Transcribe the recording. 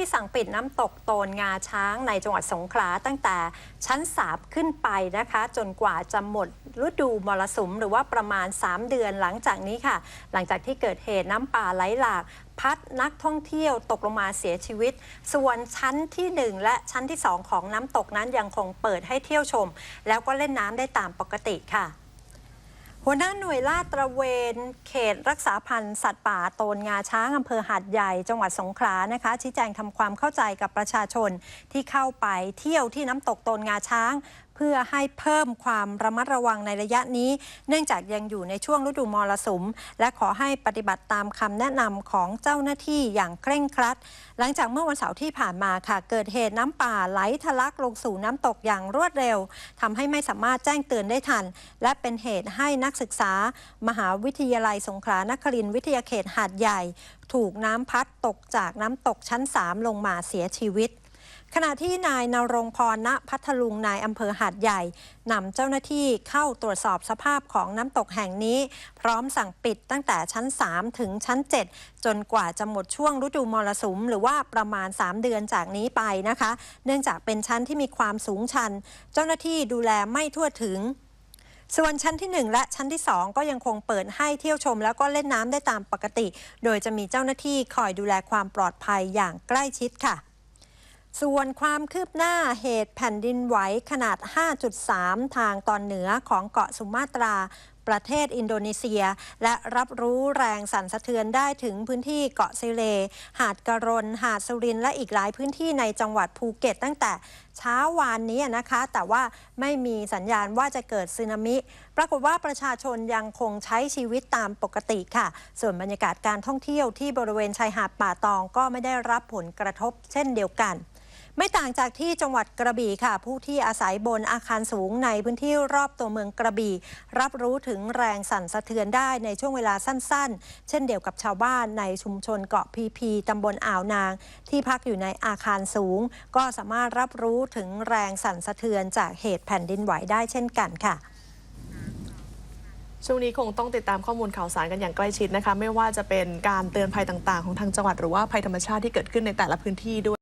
ที่สั่งปิดน้ำตกโตนงาช้างในจังหวัดสงขลาตั้งแต่ชั้น3ขึ้นไปนะคะ จนกว่าจะหมดฤดูมรสุมหรือว่าประมาณ 3 เดือนหลังจากนี้ค่ะ หลังจากที่เกิดเหตุน้ำป่าไหลหลากพัดนักท่องเที่ยวตกลงมาเสียชีวิต ส่วนชั้นทีหนึ่1 และชั้นที่ 2 ของน้ำตกนั้นยังคงเปิดให้เที่ยวชม แล้วก็เล่นน้ำได้ตามปกติค่ะหัวหน้าหน่วยลาดตระเวน เขเขตรักษาพันธุ์สัตว์ป่าโตนงาช้างอำเภอหาดใหญ่ จังหวัดสงขลานะคะ ชี้แจงทำความเข้าใจกับประชาชนที่เข้าไปเที่ยวที่น้ำตกโตนงาช้าง เพื่อให้เพิ่มความระมัดระวังในระยะนี้ เนื่องจากยังอยู่ในช่วงฤดูมรสุม และขอให้ปฏิบัติตามคำแนะนำของเจ้าหน้าที่อย่างเคร่งครัด หลังจากเมื่อวันเสาร์ที่ผ่านมาค่ะ เกิดเหตุน้ำป่าไหลทะลักลงสู่น้ำตกอย่างรวดเร็วทำให้ไม่สามารถแจ้งเตือนได้ทัน และเป็นเหตุให้นักศึกษามหาวิทยาลัยสงขลานครินวิทยาเขตหาดใหญ่ ถูกน้ำพัดตกจากน้ำตกชั้น 3 ลงมาเสียชีวิต ขณะที่นายนรงพรณพัทลุงนายอำเภอหาดใหญ่นำเจ้าหน้าที่เข้าตรวจสอบสภาพของน้ำตกแห่งนี้ พร้อมสั่งปิดตั้งแต่ชั้น 3 ถึงชั้น 7 จนกว่าจะหมดช่วงฤดูมรสุม หรือว่าประมาณ 3 เดือนจากนี้ไปนะคะ เนื่องจากเป็นชั้นที่มีความสูงชัน เจ้าหน้าที่ดูแลไม่ทั่วถึง ส่วนชั้นที่ 1 และชั้นที่ 2 ก็ยังคงเปิดให้เที่ยวชม แล้วก็เล่นน้ำได้ตามปกติ โดยจะมีเจ้าหน้าที่คอยดูแลความปลอดภัยอย่างใกล้ชิดค่ะส่วนความคืบหน้าเหตุแผ่นดินไหวขนาด 5.3 ทางตอนเหนือของเกาะสุมาตราประเทศอินโดนีเซีย และรับรู้แรงสั่นสะเทือนได้ถึงพื้นที่เกาะซิเล หาดกะรน หาดสุรินและอีกหลายพื้นที่ในจังหวัดภูเก็ตตั้งแต่เช้าวานนี้นะคะ แต่ว่าไม่มีสัญญาณว่าจะเกิดสึนามิ ปรากฏว่าประชาชนยังคงใช้ชีวิตตามปกติค่ะ ส่วนบรรยากาศการท่องเที่ยวที่บริเวณชายหาดป่าตองก็ไม่ได้รับผลกระทบเช่นเดียวกัน ไม่ต่างจากที่จังหวัดกระบี่ค่ะ ผู้ที่อาศัยบนอาคารสูงในพื้นที่รอบตัวเมืองกระบี่ รับรู้ถึงแรงสั่นสะเทือนได้ในช่วงเวลาสั้น ๆ เช่นเดียวกับชาวบ้านในชุมชนเกาะพีพีตำบลอ่าวนาง ที่พักอยู่ในอาคารสูง ก็สามารถรับรู้ถึงแรงสั่นสะเทือนจากเหตุแผ่นดินไหวได้เช่นกันค่ะช่วงนี้คงต้องติดตามข้อมูลข่าวสารกันอย่างใกล้ชิดนะคะ ไม่ว่าจะเป็นการเตือนภัยต่างๆ ของทางจังหวัดหรือว่าภัยธรรมชาติที่เกิดขึ้นในแต่ละพื้นที่ด้วย